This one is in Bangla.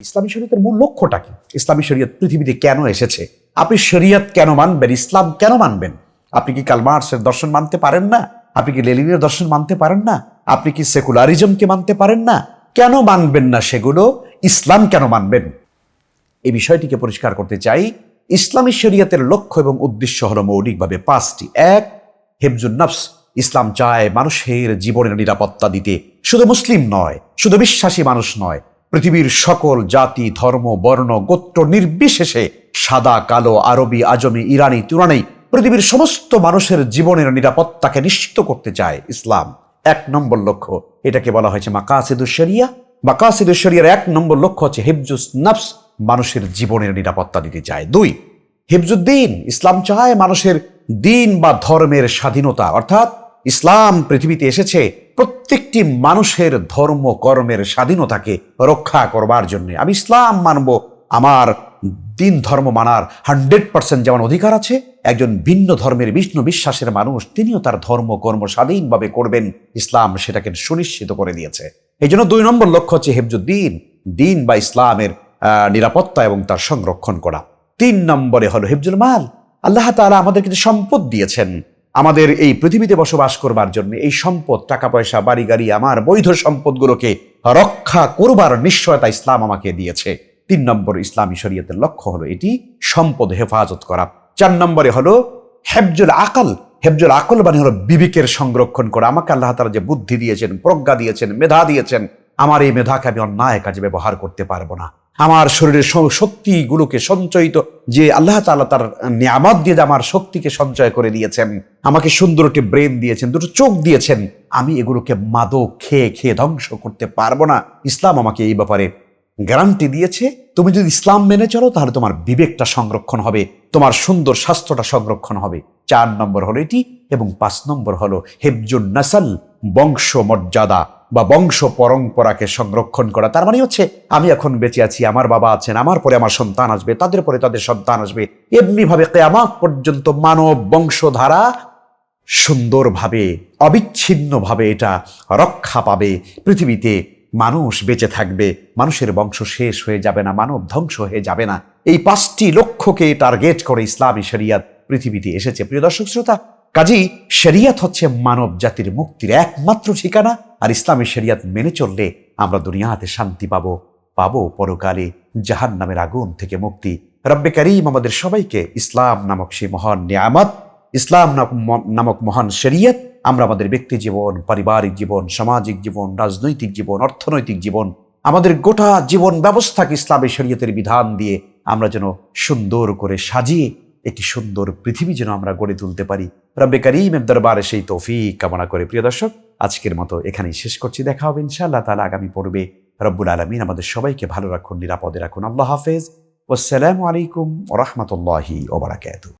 ইসলামী শরীয়তের মূল লক্ষ্যটা কি? ইসলামী শরীয়ত পৃথিবীতে কেন এসেছে? আপনি শরীয়ত কেন মানবেন? ইসলাম কেন মানবেন? আপনি কি কালমার্সের দর্শন মানতে পারেন না? আপনি কি লেলিনের দর্শন মানতে পারেন না? আপনি কি সেকুলারিজমকে মানতে পারেন না? কেন মানবেন না সেগুলো? ইসলাম কেন মানবেন? এই বিষয়টিকে পরিষ্কার করতে চাই। ইসলামী শরীয়তের লক্ষ্য এবং উদ্দেশ্য হলো মৌলিকভাবে পাঁচটি। এক, হেফজুন নফস। ইসলাম চায় মানুষের জীবনের নিরাপত্তা দিতে। শুধু মুসলিম নয়, শুধু বিশ্বাসী মানুষ নয় পৃথিবীর সকল জাতি, ধর্ম, বর্ণ, গোত্র নির্বিশেষে সাদা, কালো, আরবি, আজমি, ইরানি, তুরানি পৃথিবীর সমস্ত মানুষের জীবনের নিরাপত্তাকে নিশ্চিত করতে চায় ইসলাম। এক নম্বর লক্ষ্য, এটাকে বলা হয়েছে মাকাসিদুস শরিয়া। মাকাসিদুস শরিয়ার এক নম্বর লক্ষ্য হচ্ছে হেফজুস নফস, মানুষের জীবনের নিরাপত্তা দিতে চায়। দুই হিফজুদ্দিন ইসলাম চায় মানুষের দিন বা ধর্মের স্বাধীনতা। অর্থাৎ ইসলাম পৃথিবীতে এসেছে প্রত্যেকটি মানুষের ধর্ম, কর্মের স্বাধীনতাকে রক্ষা করবার জন্য আমি ইসলাম মানব। আমার দিন ধর্ম মানার হান্ড্রেড পার্সেন্ট যেমন অধিকার আছে, একজন ভিন্ন ধর্মের বিষ্ণু বিশ্বাসের মানুষ, তিনিও তার ধর্ম, কর্ম স্বাধীনভাবে করবেন। ইসলাম সেটাকে সুনিশ্চিত করে দিয়েছে। এই জন্য দুই নম্বর লক্ষ্য হচ্ছে হেফজুদ্দিন। দিন বা ইসলামের নিরাপত্তা এবং তার সংরক্ষণ করা। তিন নম্বরে হলো হেফজুল মাল। আল্লাহ তালা আমাদের কিছু সম্পদ দিয়েছেন আমাদের এই পৃথিবীতে বসবাস করবার জন্য এই সম্পদ টাকা পয়সা বাড়ি গাড়ি আমার বৈধ সম্পদগুলোকে রক্ষা করবার নিশ্চয়তা ইসলাম আমাকে দিয়েছে। তিন নম্বর ইসলামী শরীয়তের লক্ষ্য হলো এটি, সম্পদ হেফাজত করা। চার নম্বরে হলো, হেফজুল আকল। হেফজুল আকল মানে হলো বিবেকের সংরক্ষণ করা। আমাকে আল্লাহ তাআলা যে বুদ্ধি দিয়েছেন, প্রজ্ঞা দিয়েছেন, মেধা দিয়েছেন, আমার এই মেধাকে আমি অন্যায় কাজে ব্যবহার করতে পারব না। আমার শরীরের শক্তিগুলোকে সঞ্চয়িত, যে আল্লাহ তালা তার নিয়ামত দিয়ে আমার শক্তিকে সঞ্চয় করে দিয়েছেন, আমাকে সুন্দর একটি ব্রেন দিয়েছেন, দুটো চোখ দিয়েছেন, আমি এগুলোকে মাদক খেয়ে খেয়ে ধ্বংস করতে পারব না। ইসলাম আমাকে এই ব্যাপারে গ্যারান্টি দিয়েছে। তুমি যদি ইসলাম মেনে চলো, তাহলে তোমার বিবেকটা সংরক্ষণ হবে, তোমার সুন্দর স্বাস্থ্যটা সংরক্ষণ হবে। চার নম্বর হলো এটি, এবং পাঁচ নম্বর হলো হেফজুন নাসাল বংশ মর্যাদা বা বংশ পরম্পরাকে সংরক্ষণ করা। তার মানে হচ্ছে, আমি এখন বেঁচে আছি, আমার বাবা আছেন, আমার পরে আমার সন্তান আসবে, তাদের পরে তাদের সন্তান আসবে। এমনিভাবে কেয়ামাত পর্যন্ত মানব বংশধারা সুন্দরভাবে, অবিচ্ছিন্নভাবে এটা রক্ষা পাবে। পৃথিবীতে মানুষ বেঁচে থাকবে, মানুষের বংশ শেষ হয়ে যাবে না, মানব ধ্বংস হয়ে যাবে না। এই পাঁচটি লক্ষ্যকে টার্গেট করে ইসলামী শরিয়াত পৃথিবীতে এসেছে। প্রিয় দর্শক, শ্রোতা কাজী, শরিয়াত হচ্ছে মানব জাতির মুক্তির একমাত্র ঠিকানা, আর ইসলামী শরিয়াত মেনে চললে আমরা দুনিয়াতে শান্তি পাব। পাবো পরকালে জাহান নামের আগুন থেকে মুক্তি। রব্বে করিম আমাদের সবাইকে ইসলাম নামক সেই মহান নিয়ামত, ইসলাম নামক মহান শরিয়ত, আমরা আমাদের ব্যক্তি জীবন, পারিবারিক জীবন, সামাজিক জীবন, রাজনৈতিক জীবন, অর্থনৈতিক জীবন, আমাদের গোটা জীবন ব্যবস্থাকে ইসলামী শরীয়তের বিধান দিয়ে আমরা যেন সুন্দর করে সাজিয়ে একটি সুন্দর পৃথিবী যেন আমরা গড়ে তুলতে পারি। রব্বে করিমের দরবারে সেই তৌফিক কামনা করে প্রিয় দর্শক, আজকের মতো এখানেই শেষ করছি। দেখা হবে ইনশাআল্লাহ তালা আগামী পর্বে। রব্বুল আলমিন আমাদের সবাইকে ভালো রাখুন, নিরাপদে রাখুন। আল্লাহ হাফেজ। ওসালামু আলাইকুম রহমতুল্লাহি ওবরাকাতু